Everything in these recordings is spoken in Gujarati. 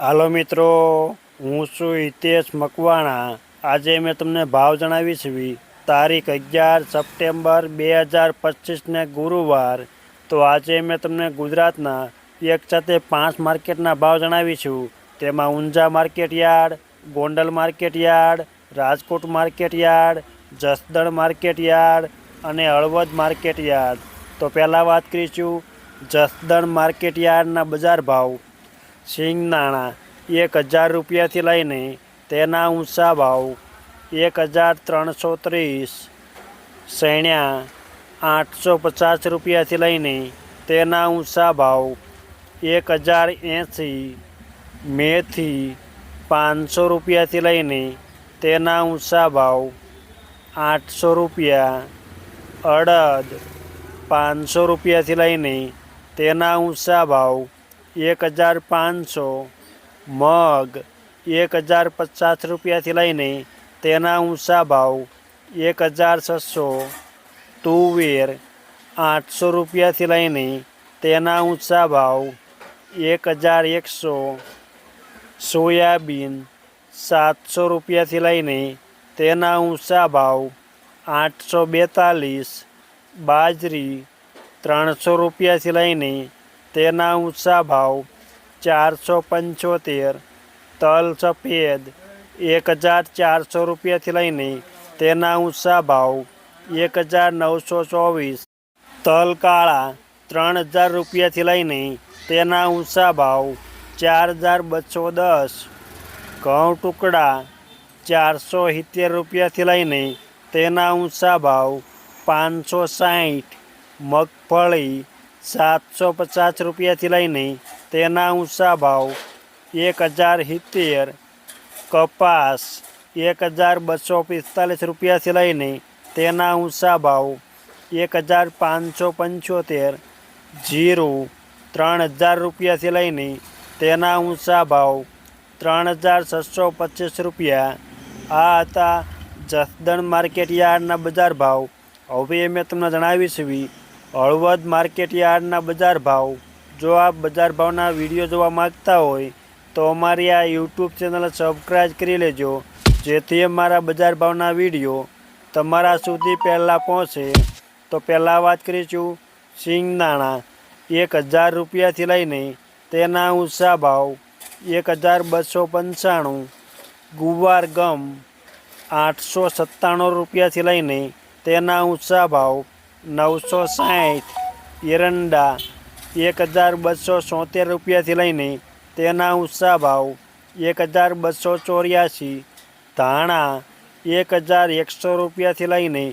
હાલો મિત્રો, હું છું હિતેશ મકવાણા. આજે મેં તમને ભાવ જણાવી વી. તારીખ અગિયાર સપ્ટેમ્બર બે હજાર પચીસને ગુરુવાર. તો આજે મેં તમને ગુજરાતના એક સાથે પાંચ માર્કેટના ભાવ જણાવીશું તેમાં Unjha market yard, Gondal market yard, Rajkot market yard, Jasdan market yard અને હળવદ માર્કેટ યાર્ડ. તો પહેલાં વાત કરીશું જસદણ માર્કેટ યાર્ડના બજાર ભાવ. સિંગદાણા એક હજાર રૂપિયાથી લઈને તેના ઊંચા ભાવ એક હજાર ત્રણસો ત્રીસ. શેણ્યા આઠસો પચાસ રૂપિયાથી લઈને તેના ઊંચા ભાવ એક હજાર એંસી. મેથી પાંચસો રૂપિયાથી લઈને તેના ઊંચા ભાવ આઠસો રૂપિયા. અડદ પાંચસો રૂપિયાથી લઈને તેના ઊંચા ભાવ એક હજાર પાંચસો, મગ એક હજાર પચાસ રૂપિયાથી લઈને તેના ઊંચા ભાવ એક હજાર છસો, તુવેર આઠસો રૂપિયાથી લઈને તેના ઊંચા ભાવ એક હજાર એકસો, સોયાબીન સાતસો રૂપિયાથી લઈને તેના ઊંચા ભાવ આઠસો બેતાલીસ, બાજરી ત્રણસો રૂપિયાથી લઈને તેના ઊંચા ભાવ ચારસો પંચોતેર, તલ સફેદ એક હજાર ચારસો રૂપિયાથી લઈને તેના ઊંચા ભાવ એક હજાર નવસો ચોવીસ, તલ કાળા ત્રણ હજાર રૂપિયાથી લઈને તેના ઊંચા ભાવ ચાર હજાર બસો દસ, ઘઉં ટુકડા ચારસો સિત્તેર રૂપિયાથી લઈને તેના ઊંચા ભાવ પાંચસો સાઠ મગફળી સાતસો પચાસ રૂપિયાથી લઈને તેના ઊંચા ભાવ એક હજાર સિત્તેર, કપાસ એક હજાર બસો પિસ્તાલીસ રૂપિયાથી લઈને તેના ઊંચા ભાવ એક હજાર પાંચસો પંચોતેર, જીરું ત્રણ હજાર રૂપિયાથી લઈને તેના ઊંચા ભાવ ત્રણ હજાર છસો પચીસ રૂપિયા. આ હતા જસદણ માર્કેટ યાર્ડના બજાર ભાવ. હવે મેં તમને જણાવીશ હળવદ માર્કેટ યાર્ડના બજાર ભાવ. જો આપ બજાર ભાવના વીડિયો જોવા માગતા હોય, તો અમારી આ યુટ્યુબ ચેનલ સબસ્ક્રાઈબ કરી લેજો, જેથી અમારા બજાર ભાવના વીડિયો તમારા સુધી પહેલાં પહોંચે. તો પહેલાં વાત કરીશું સિંગદાણા એક હજાર રૂપિયાથી લઈને તેના ઊંચા ભાવ. એક હજાર બસો પંચાણું. ગુવાર ગમ આઠસો સત્તાણું રૂપિયાથી લઈને તેના ઊંચા ભાવ. નવસો સાઠ એરંડા, એક હજાર બસો સોતેર રૂપિયાથી લઈને તેના ઊંચા ભાવ, એક હજાર બસો ચોર્યાસી, ધાણા, એક હજાર એકસો રૂપિયાથી લઈને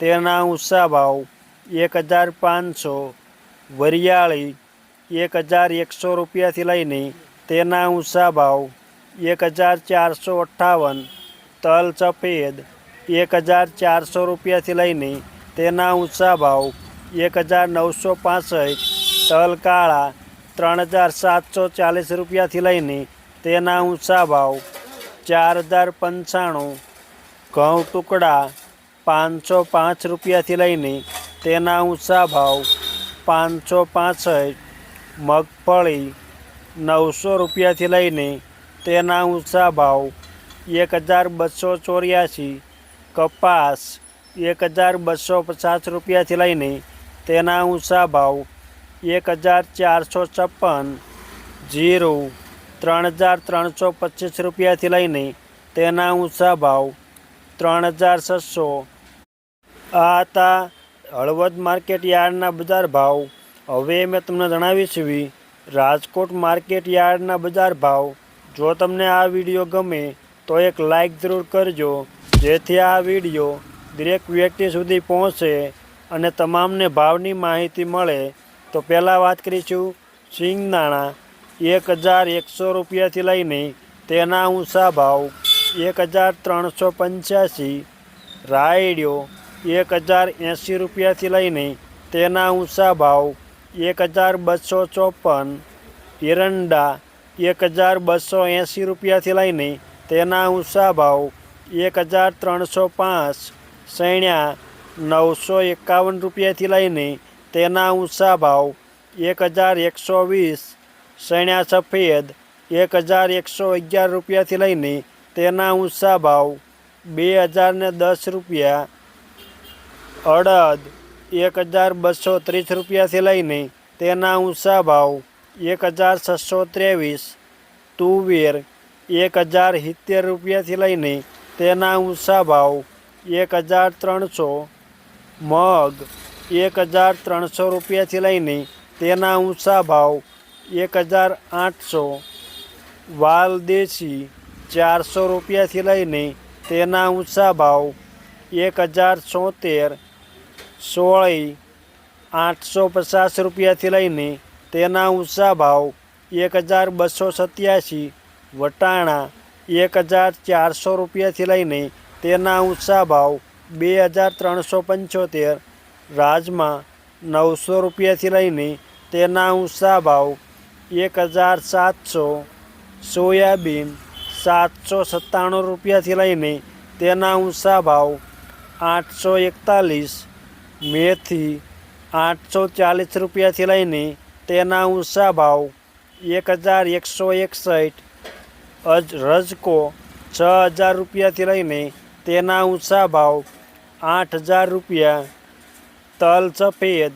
તેના ઊંચા ભાવ, એક હજાર પાંચસો, વરિયાળી, એક હજાર એકસો રૂપિયાથી લઈને તેના ઊંચા ભાવ, એક હજાર ચારસો અઠ્ઠાવન, તલ સફેદ, એક હજાર ચારસો રૂપિયાથી લઈને તેના ઊંચા ભાવ એક હજાર નવસો પાસઠ, તલ કાળા ત્રણ હજાર સાતસો ચાલીસ રૂપિયાથી લઈને તેના ઊંચા ભાવ ચાર હજાર પંચાણું, ઘઉં ટુકડા પાંચસો પાંચ રૂપિયાથી લઈને તેના ઊંચા ભાવ પાંચસો પાસઠ, મગફળી નવસો રૂપિયાથી લઈને તેના ઊંચા ભાવ એક હજાર બસો ચોર્યાસી, કપાસ એક હજાર બસો પચાસ રૂપિયાથી લઈને તેના ઊંચા ભાવ એક હજાર ચારસો છપ્પન, જીરો ત્રણ હજાર ત્રણસો પચીસ રૂપિયાથી લઈને તેના ઊંચા ભાવ ત્રણ હજાર છસો. આ હતા હળવદ માર્કેટ યાર્ડના બજાર ભાવ. હવે મેં તમને જણાવી છીએ રાજકોટ માર્કેટ યાર્ડના બજાર ભાવ. જો તમને આ વીડિયો ગમે તો એક લાઈક જરૂર કરજો. જેથી આ વીડિયો દરેક વ્યક્તિ સુધી પહોંચે અને તમામને ભાવની માહિતી મળે, તો પહેલાં વાત કરીશું સિંગદાણા એક હજાર એકસો રૂપિયાથી લઈને તેના ઊંચા ભાવ એક હજાર ત્રણસો પંચ્યાસી. રાયડિયો એક હજાર એંસી રૂપિયાથી લઈને તેના ઊંચા ભાવ એક હજાર બસો ચોપન. એરંડા એક હજાર બસો એંસી રૂપિયાથી લઈને તેના ઊંચા ભાવ એક હજાર ત્રણસો પાંચ. સૈણ્યા નવસો એકાવન રૂપિયાથી લઈને તેના ઊંચા ભાવ એક હજાર એકસો વીસ, સૈણ્યા સફેદ એક હજાર એકસો અગિયાર રૂપિયાથી લઈને તેના ઊંચા ભાવ બે હજાર ને દસ રૂપિયા, અડદ એક હજાર બસો ત્રીસ રૂપિયાથી લઈને તેના ઊંચા ભાવ એક હજાર છસો ત્રેવીસ, તુવેર એક હજાર સિત્તેર રૂપિયાથી લઈને તેના ઊંચા ભાવ એક હજાર ત્રણસો, મગ એક હજાર ત્રણસો રૂપિયાથી લઈને તેના ઊંચા ભાવ એક હજાર આઠસો વાલ દેશી ચારસો રૂપિયાથી લઈને તેના ઊંચા ભાવ એક હજાર છોતેર સોળી આઠસો પચાસ રૂપિયાથી લઈને તેના ઊંચા ભાવ એક હજાર બસો સત્યાસી, વટાણા એક હજાર ચારસો રૂપિયાથી લઈને તેના ઊંચા ભાવ બે હજાર ત્રણસો પંચોતેર, રાજમા નવસો રૂપિયાથી લઈને તેના ઊંચા ભાવ એક હજાર સાતસો, સોયાબીન સાતસો સત્તાણું રૂપિયાથી લઈને તેના ઊંચા ભાવ આઠસો એકતાલીસ, મેથી આઠસો ચાલીસ રૂપિયાથી લઈને તેના ઊંચા ભાવ એક હજાર એકસો એકસઠ, અજ રજકો છ હજાર રૂપિયાથી લઈને તેના ઊંચા ભાવ આઠ હજાર રૂપિયા, તલ સફેદ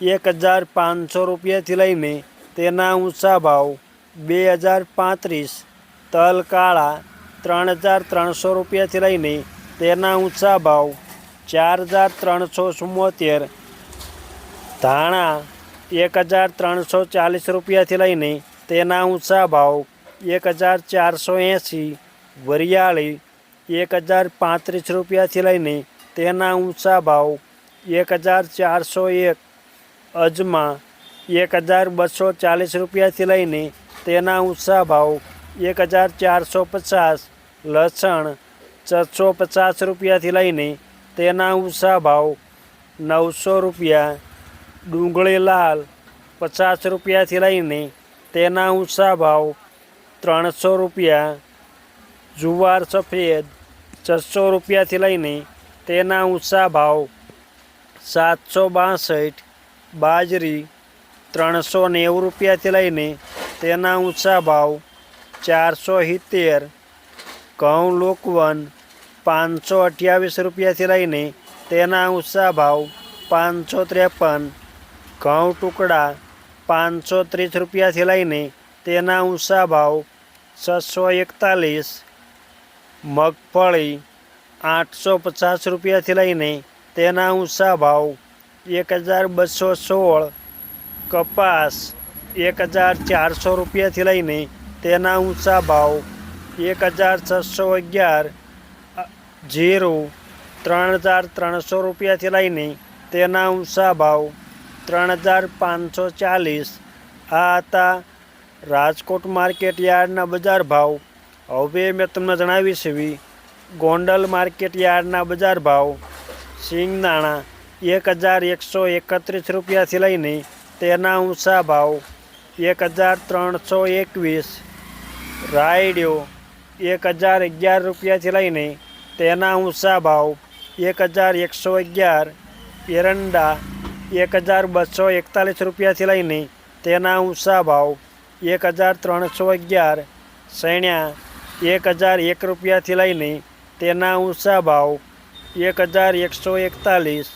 એક હજાર પાંચસો રૂપિયાથી લઈને તેના ઊંચા ભાવ બે હજાર પાંત્રીસ, તલ કાળા ત્રણ હજાર ત્રણસો રૂપિયાથી લઈને તેના ઊંચા ભાવ ચાર હજાર ત્રણસો ચુમ્મોતેર ધાણા એક હજાર ત્રણસો ચાલીસ રૂપિયાથી લઈને તેના ઊંચા ભાવ એક હજાર ચારસો એંસી, વરિયાળી એક હજાર પાંત્રીસ રૂપિયાથી લઈને તેના ઊંચા ભાવ એક હજાર ચારસો એક, અજમા એક હજાર બસો ચાલીસ રૂપિયાથી લઈને તેના ઊંચા ભાવ એક હજાર ચારસો પચાસ, લસણ છસો પચાસ રૂપિયાથી લઈને તેના ઊંચા ભાવ નવસો રૂપિયા, ડુંગળી લાલ પચાસ રૂપિયાથી લઈને તેના ઊંચા ભાવ ત્રણસો રૂપિયા, જુવાર સફેદ છસો રૂપિયાથી લઈને તેના ઊંચા ભાવ સાતસો બાસઠ, બાજરી ત્રણસો નેવું રૂપિયાથી લઈને તેના ઊંચા ભાવ ચારસો સિત્તેર, ઘઉં લોકવન પાંચસો અઠ્યાવીસ રૂપિયાથી લઈને તેના ઊંચા ભાવ પાંચસો ત્રેપન, ઘઉં ટુકડા પાંચસો ત્રીસ રૂપિયાથી લઈને તેના ઊંચા ભાવ છસો એકતાલીસ મગફળી આઠસો પચાસ રૂપિયાથી લઈને તેના ઊંચા ભાવ એક હજાર બસો સોળ, કપાસ એક હજાર ચારસો રૂપિયાથી લઈને તેના ઊંચા ભાવ એક હજાર છસો અગિયાર, જીરું ત્રણ હજાર ત્રણસો રૂપિયાથી લઈને તેના ઊંચા ભાવ ત્રણ હજાર પાંચસો ચાલીસ. આ હતા રાજકોટ માર્કેટ યાર્ડના બજાર ભાવ હવે મેં તમને જણાવીશ એવી ગોંડલ માર્કેટ યાર્ડના બજાર ભાવ સિંગદાણા એક હજાર એકસો એકત્રીસ રૂપિયાથી લઈને તેના ઊંચા ભાવ એક હજાર ત્રણસો એકવીસ, રાયડિયો એક હજાર અગિયાર રૂપિયાથી લઈને તેના ઊંચા ભાવ એક હજાર એકસો અગિયાર, એરંડા એક હજાર બસો એકતાલીસ રૂપિયાથી લઈને તેના ઊંચા ભાવ એક હજાર ત્રણસો અગિયાર, સૈણ્યા એક હજાર એક રૂપિયાથી લઈને તેના ઊંચા ભાવ એક હજાર એકસો એકતાલીસ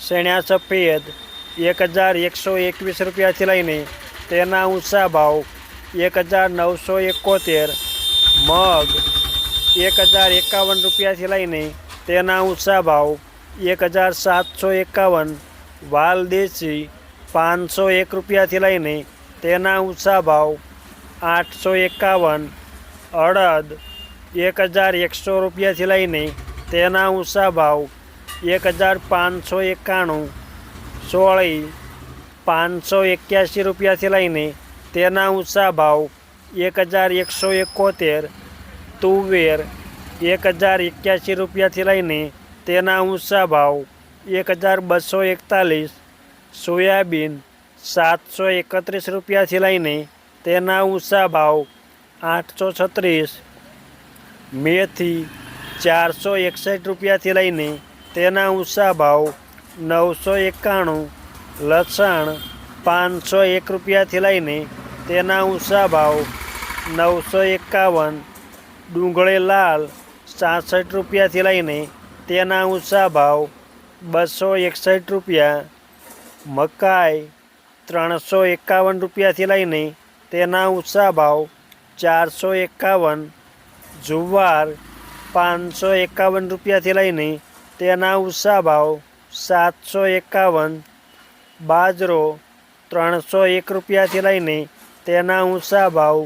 સૈણ્યા સફેદ, એક હજાર એકસો એકવીસ રૂપિયાથી લઈને તેના ઊંચા ભાવ એક હજાર નવસો એકોતેર, મગ એક હજાર એકાવન રૂપિયાથી લઈને તેના ઊંચા ભાવ એક હજાર સાતસો એકાવન, વાલ દેશી પાંચસો એક રૂપિયાથી લઈને તેના ઊંચા ભાવ આઠસો એકાવન અડદ એક હજાર એકસો રૂપિયાથી લઈને તેના ઊંચા ભાવ એક હજાર પાંચસો એકાણું, સોળી પાંચસો એક્યાસી રૂપિયાથી લઈને તેના ઊંચા ભાવ એક હજાર એકસો એકોતેર, તુવેર એક હજાર એક્યાસી રૂપિયાથી લઈને તેના ઊંચા ભાવ એક હજાર બસો એકતાલીસ, સોયાબીન સાતસો એકત્રીસ રૂપિયાથી લઈને તેના ઊંચા ભાવ આઠસો છત્રીસ. મેથી ચારસો એકસઠ રૂપિયાથી લઈને તેના ઊંચા ભાવ નવસો એકાણું, લસણ પાંચસો એક રૂપિયાથી લઈને તેના ઊંચા ભાવ નવસો એકાવન, ડુંગળી લાલ સાસઠ રૂપિયાથી લઈને તેના ઊંચા ભાવ બસો એકસઠ રૂપિયા, મકાઈ ત્રણસો એકાવન રૂપિયાથી લઈને તેના ઊંચા ભાવ ચારસો એકાવન જુવાર પાંચસો એકાવન રૂપિયાથી લઈને તેના ઉષા ભાવ સાતસો એકાવન, બાજરો ત્રણસો એક રૂપિયાથી લઈને તેના ઊંચા ભાવ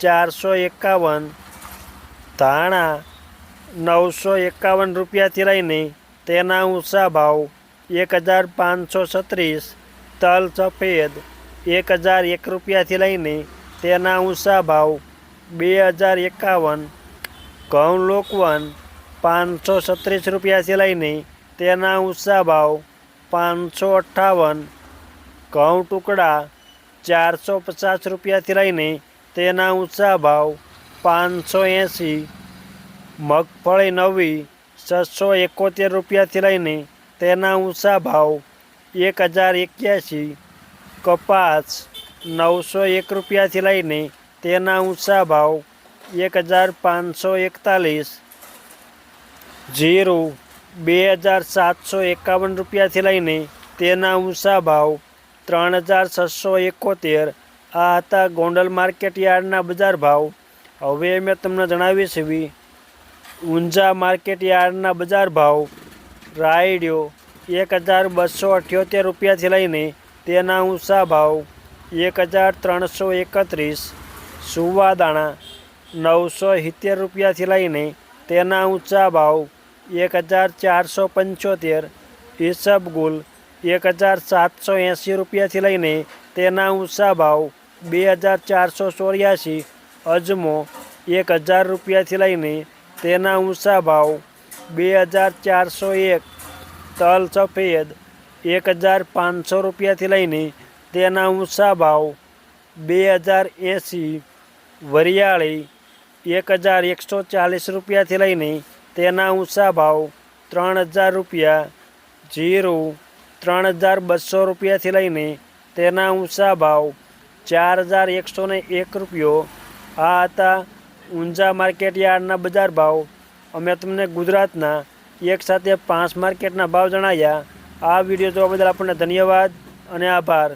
ચારસો એકાવન, ધાણા નવસો એકાવન રૂપિયાથી લઈને તેના ઊંચા ભાવ એક હજાર પાંચસો છત્રીસ, તલ સફેદ એક હજાર એક રૂપિયાથી લઈને તેના ઊંચા ભાવ બે હજાર એકાવન, ઘઉં લોકવન પાંચસો છત્રીસ રૂપિયાથી લઈને તેના ઊંચા ભાવ પાંચસો અઠ્ઠાવન, ઘઉં ટુકડા ચારસો પચાસ રૂપિયાથી લઈને તેના ઊંચા ભાવ પાંચસો એંસી મગફળી નવી છસો એકોતેર રૂપિયાથી લઈને તેના ઊંચા ભાવ એક હજાર એક્યાસી, કપાસ નવસો એક રૂપિયાથી લઈને તેના ઊંચા ભાવ એક હજાર પાંચસો એકતાલીસ, જીરું બે હજાર સાતસો એકાવન રૂપિયાથી લઈને તેના ઊંચા ભાવ ત્રણ હજાર છસો એકોતેર. આ હતા ગોંડલ માર્કેટ યાર્ડના બજાર ભાવ. હવે મેં તમને જણાવી છીએ ઊંઝા માર્કેટ યાર્ડના બજાર ભાવ. રાયડિયો એક હજાર બસો અઠ્યોતેર રૂપિયાથી લઈને તેના ઊંચા ભાવ એક હજાર ત્રણસો એકત્રીસ સુવાદાણા નવસો સિત્તેર રૂપિયાથી લઈને તેના ઊંચા ભાવ એક હજાર ચારસો પંચોતેર ઈસબગુલ એક હજાર સાતસો એંસી રૂપિયાથી લઈને તેના ઊંચા ભાવ બે હજાર ચારસો ચોર્યાસી, અજમો એક હજાર રૂપિયાથી લઈને તેના ઊંચા ભાવ બે હજાર ચારસો એક, તલ સફેદ એક હજાર પાંચસો રૂપિયાથી લઈને તેના ઊંચા ભાવ બે હજાર એંસી વરિયાળી એક હજાર એકસો ચાલીસ રૂપિયાથી લઈને તેના ઊંચા ભાવ ત્રણ હજાર રૂપિયા, જીરું ત્રણ હજાર બસો રૂપિયાથી લઈને તેના ઊંચા ભાવ ચાર હજાર એકસો એક રૂપિયો. આ હતા ઊંઝા માર્કેટ યાર્ડના બજાર ભાવ. અમે તમને ગુજરાતના એક સાથે પાંચ માર્કેટના ભાવ જણાવ્યા આ વીડિયો જોવા બદલ આપણને ધન્યવાદ અને આભાર.